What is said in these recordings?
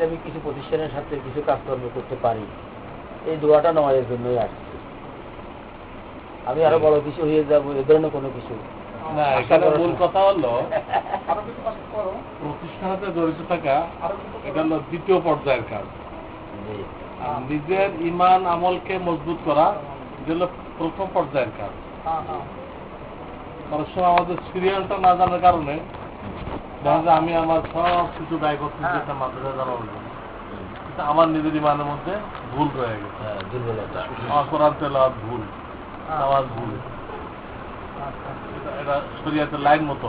Islamic কিছু প্রতিষ্ঠানের সাথে কিছু কাজকর্ম করতে পারি এই দোয়াটা নামাজের জন্যই আসছে। আমি আরও বড় কিছু হয়ে যাব এ ধরনের কোনো কিছু। না এখানে মূল কথা হলো প্রতিষ্ঠানতে জড়িত থাকা এটা হলো দ্বিতীয় পর্যায়ের কাজ। জি। নিজের ইমান আমলকে মজবুত করা এটা হলো প্রথম পর্যায়ের কাজ। অনেক সময় আমাদের সিরিয়ালটা না জানার কারণে আমি আমার সব কিছু ব্যয় করতে যেতাম মাদ্রাসা যাওয়ার জন্য। আমার নিজের ইমানের মধ্যে ভুল রয়ে গেছে। হ্যাঁ, দুর্বলতা। আমার ভুল নামাজ ভুল। এটা- এটা শরিয়াতের লাইন মতো।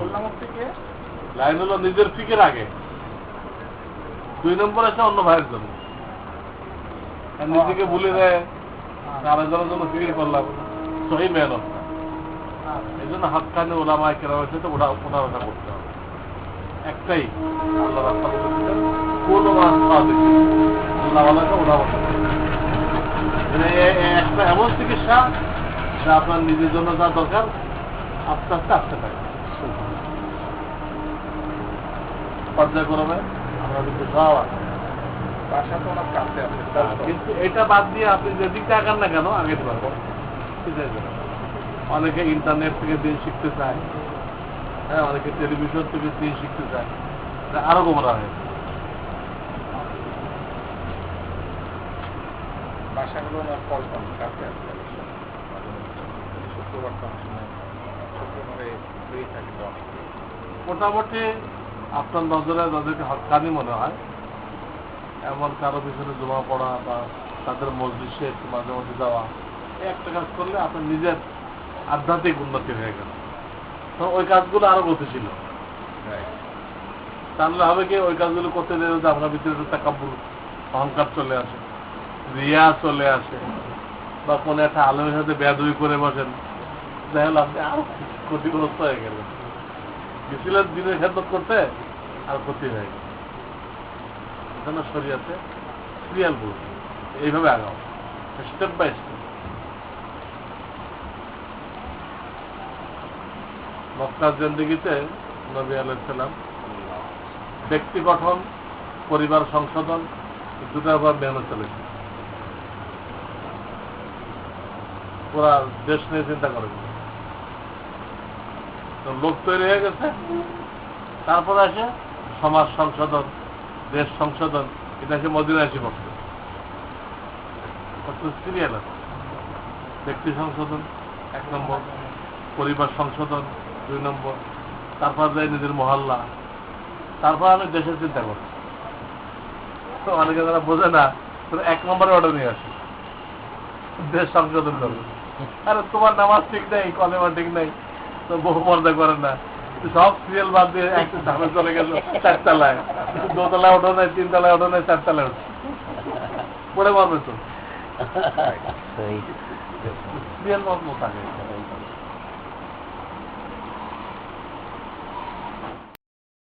লাইন হলো নিজের ফিকের আগে। দুই নম্বর আছে অন্য ভাইয়ের জন্য। নিজেকে ভুলে দেয় আরেকজনের জন্য ফিকির করলাম। সহি মেহনত। এই জন্য হাত হাতখানে ওলামায় কেরামের সাথে ওটা ওঠা ওঠা করতে হবে। একটাই আল্লাহ রাস্তা বলে দিলেন কোন মাস পাওয়া দেখি। আল্লাহ ওলাকে ওঠা ওঠা মানে একটা এমন চিকিৎসা যা আপনার নিজের জন্য যা দরকার আস্তে আস্তে আসতে পারে। পর্যায়ক্রমে আমরা কিন্তু সব আছে। কিন্তু এটা বাদ দিয়ে আপনি যেদিকে আগান না কেন আগে পারব ঠিক আছে। অনেকে ইন্টারনেট থেকে দিন শিখতে চায়। হ্যাঁ অনেকে টেলিভিশন থেকে দিন শিখতে চায় আরও গোমরা হয়ে। বাসাগুলো আমার ফল পান কাছে আছে শুক্রবার তো শুক্রবারে ফ্রি থাকে তো মোটামুটি আপনার নজরে যাদেরকে হকানি মনে হয় এমন কারও পিছনে জমা পড়া বা তাদের মসজিদে মাঝে মাঝে যাওয়া এই একটা কাজ করলে আপনার নিজের আধ্যাত্মিক উন্নতি হয়ে গেল। ওই কাজগুলো আরও গতিশীল। তাহলে হবে কি ওই কাজগুলো করতে গেলে যদি আপনার ভিতরে তাকাব্বুর অহংকার চলে আসে রিয়া চলে আসে বা কোনো একটা আলমের সাথে বেয়াদবি করে বসেন তাহলে আপনি আরও ক্ষতিগ্রস্ত হয়ে গেলেন। গেছিলেন দিনের খেদমত করতে আর ক্ষতি হয়ে গেল। এজন্য শরীয়তে সিরিয়াল বল এইভাবে আগাও স্টেপ বাই স্টেপ মক্কার জেন্দিগিতে নবী আলাইসাল্লাম ব্যক্তি গঠন, পরিবার সংশোধন, দুটার উপর মেহনত চলেছে পুরা দেশ নিয়ে চিন্তা করেন। তো লোক তৈরি হয়ে গেছে, তারপরে আসে সমাজ সংশোধন, দেশ সংশোধন, এটা আসে মদিনা এসে পড়ছে সিরিয়াল আছে। ব্যক্তি সংশোধন, এক নম্বর, পরিবার সংশোধন দুই নম্বর। তারপর যায় নিজের মহল্লা। তারপর আমি দেশের চিন্তা করছি। তো অনেকে যারা বোঝে না এক নম্বরে অর্ডার নিয়ে আসে। দেশ সংশোধন করবে। আরে তোমার নামাজ ঠিক নেই কলেমা ঠিক নেই তো বহু পর্দা করে না। সব সিরিয়াল বাদ দিয়ে একটা ধামে চলে গেল চারতলায়। দোতলায় ওঠো নাই তিনতলায় ওঠো নাই চারতলায় ওঠো পড়ে মারবে তো। সিরিয়াল মত মতো আগে